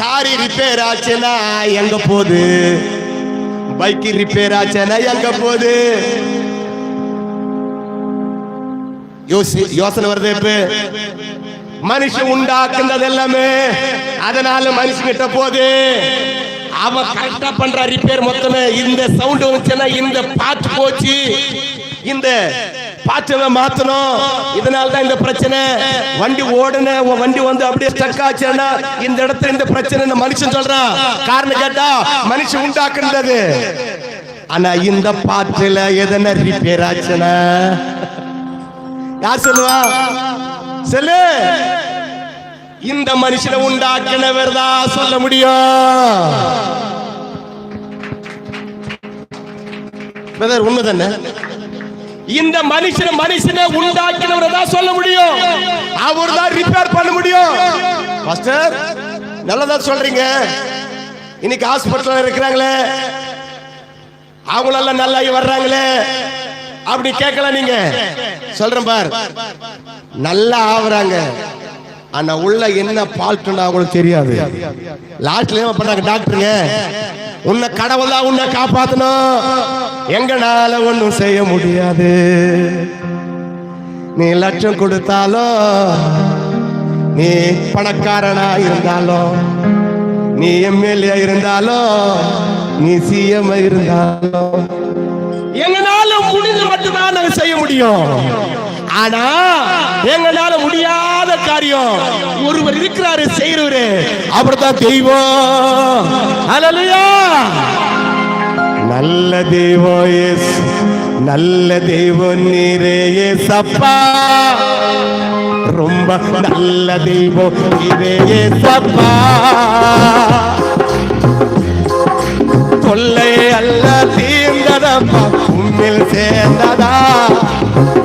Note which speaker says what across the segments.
Speaker 1: காரி ரிப்பேர் ஆச்சுன்னா எங்க போகுது? பைக் ரிப்பேர் ஆச்சுன்னா எங்க போகுது? யோசி யோசனை வருது இப்ப. மனுஷன் உண்டாக்குனது எல்லாமே அதனால மனுஷங்கிட்ட போகுது. அவன் கரெக்டா பண்ற ரிப்பேர் மொத்தமே இந்த சவுண்ட் வந்துச்சுன்னா இந்த பாட்டு போச்சு. இந்த பாட்டை மாத்தணும். இதனால தான் இந்த பிரச்சனை. வண்டி ஓடுன வண்டி வந்து அப்படியே ஸ்டக் ஆச்சுன்னா இந்த இடத்துல இந்த பிரச்சனை இந்த மனுஷன் சொல்றான் காரணம் கேட்டா மனுஷன் உண்டாக்குறது ஆனா இந்த பாட்டுல எதனா ரிப்பேர் ஆச்சுன்னா? யார் சொல்லுவா? சொல்லு. இந்த மனுஷனை உண்டாக்கினவர் தான் சொல்ல முடியும். பிரதர் உண்மை தானே இந்த மனுஷன் மனுஷனை உண்டாக்கினவர் தான் சொல்ல முடியும். அவர் தான் ரிப்பேர் பண்ண முடியும். மாஸ்டர் நல்லதா சொல்றீங்க. இன்னைக்கு ஹாஸ்பிட்டல் இருக்கிறாங்களே. அவங்களெல்லாம் நல்லா வர்றாங்களே. அப்படி கேட்கலாம் நீங்க. சொல்றேன் பார். நல்லா ஆவறாங்க. ஆனா உள்ள என்ன பால்ட்டுன்னு அவங்களுக்கு தெரியாது. லாஸ்ட்ல என்ன பண்றாங்க டாக்டருங்க உன்னை கடவுள் தான் உன்னை காப்பாத்தணும். எங்களால ஒண்ணும் செய்ய முடியாது. நீ லட்சம் கொடுத்தாலோ நீ பணக்காரனா இருந்தாலோ நீ எம்எல்ஏ இருந்தாலோ நீ சிஎம் இருந்தாலோ எங்களால முடிஞ்சு மட்டும்தான் நாங்க செய்ய முடியும். ஆனா எங்களால முடியாத காரியம் ஒருவர் இருக்கிறாரு செய்யறவரு அப்படித்தான் தெய்வம். அலலையா நல்ல தெய்வம் இயேசு நல்ல தெய்வம் நீரே ஏசப்பா ரொம்ப நல்ல தெய்வம் நீரே ஏசப்பா கொள்ளை அல்ல தீர்ந்ததப்பா உண்மையில் சேர்ந்ததா.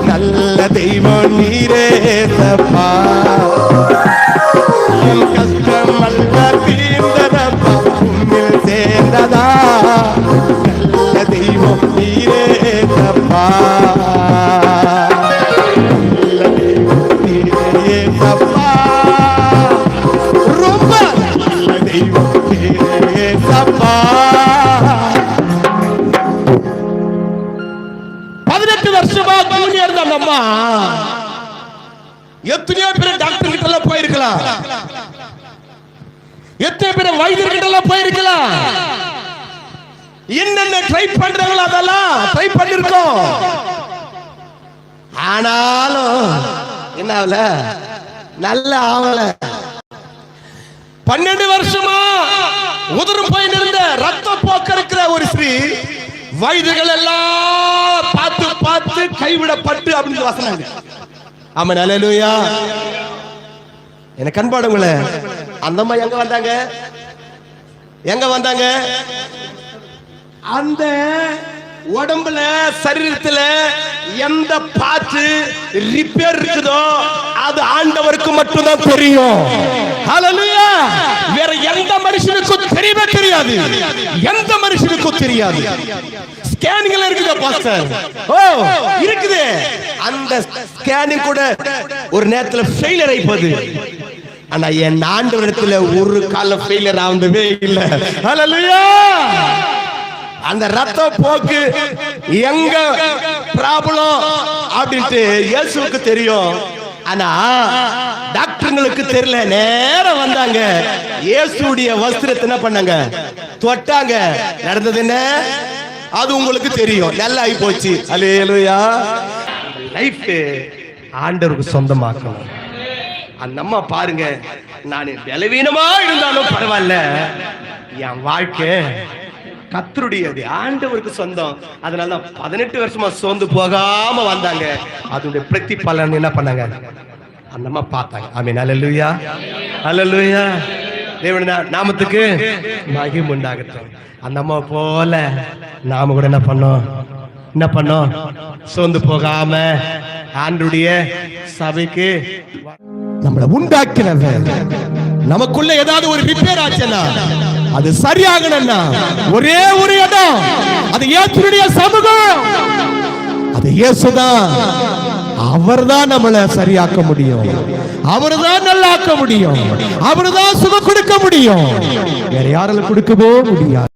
Speaker 1: நல்ல தெய்வம் நீரே ஏசப்பா அந்த அம்மா எத்தனையோ பேர் டாக்டர் கிட்ட எல்லாம் போயிருக்கலாம். எத்தனை பேர் வைத்தியர் கிட்ட எல்லாம் போயிருக்கலாம். என்னென்ன ட்ரை பண்றாங்களோ அதெல்லாம் ட்ரை பண்ணிருக்கோம். ஆனாலும் என்ன ஆகல? நல்ல ஆவல. பன்னெண்டு வருஷமா உதிரும் போய் இருந்த ரத்த போக்க இருக்கிற ஒரு ஸ்ரீ வயதுகள் எல்லாம் பார்த்து கைவிடப்பட்டு அப்படின்னு வசனாங்க ஆமா நல்லலுயா எனக்கு அன்பாடுங்களே அந்த அம்மா எங்க வந்தாங்க? எங்க வந்தாங்க? அந்த உடம்புல சரீரத்துல எந்த பாட்டு ரிப்பேர் இருக்குதோ அது ஆண்டவருக்கு மட்டும்தான் தெரியும். வேற எந்த மனுஷனுக்கும் தெரியவே தெரியாது. எந்த மனுஷனுக்கும் தெரியாது. ஸ்கேனிங்ல இருக்குதா பாஸ்டர். ஓ இருக்குது. அந்த ஸ்கேனிங் கூட ஒரு நேரத்துல ஃபெயிலியர் ஆயிப்போது ஆனா என் ஆண்டவரத்துல ஒரு கால ஃபெயிலியர் ஆனதே இல்ல. ஹalleluya அந்த ரத்த போக்கு எங்க ப்ராப்ளம் அப்படின்ட்டு இயேசுவுக்கு தெரியும். ஆனா டாக்டருங்களுக்கு தெரியல நேரம் வந்தாங்க. இயேசுடைய வஸ்திரத்தை என்ன பண்ணாங்க? தொட்டாங்க. நடந்தது என்ன? அது உங்களுக்கு தெரியும். நல்லா ஆகி போச்சு. அலேலுயா லைஃப் ஆண்டவருக்கு சொந்தமாக்கணும். அந்த அம்மா பாருங்க நான் பலவீனமா இருந்தாலும் பரவாயில்ல. என் வாழ்க்கை கத்தருடையது ஆண்டவருக்கு சொந்தம். அதனால தான் பதினெட்டு வருஷமா சோர்ந்து போகாம வந்தாங்க அதோட பிரதி பலன் என்ன பண்ணாங்க? அந்த அம்மா பார்த்தாங்க. ஆமீன் அல்லேலூயா அல்லேலூயா தேவன் நாமத்துக்கு மகிம் உண்டாகட்டும். அந்த அம்மா போல நாம கூட என்ன பண்ணோம்? என்ன பண்ணோம்? சோர்ந்து போகாம ஆண்டுடைய சபைக்கு நம்மளை உண்டாக்கினவன் நமக்குள்ள ஏதாவது ஒரு ரிப்பேர் ஆச்சுன்னா அது சரியாகணும்னா ஒரே ஒரு இடம் அது இயேசுடைய சமூகம். அது இயேசுதான்.
Speaker 2: அவர்தான் நம்மளை சரியாக்க முடியும். அவர்தான் நல்லாக்க முடியும். அவர்தான் சுகம் கொடுக்க முடியும். வேற யாரால கொடுக்கவே முடியாது.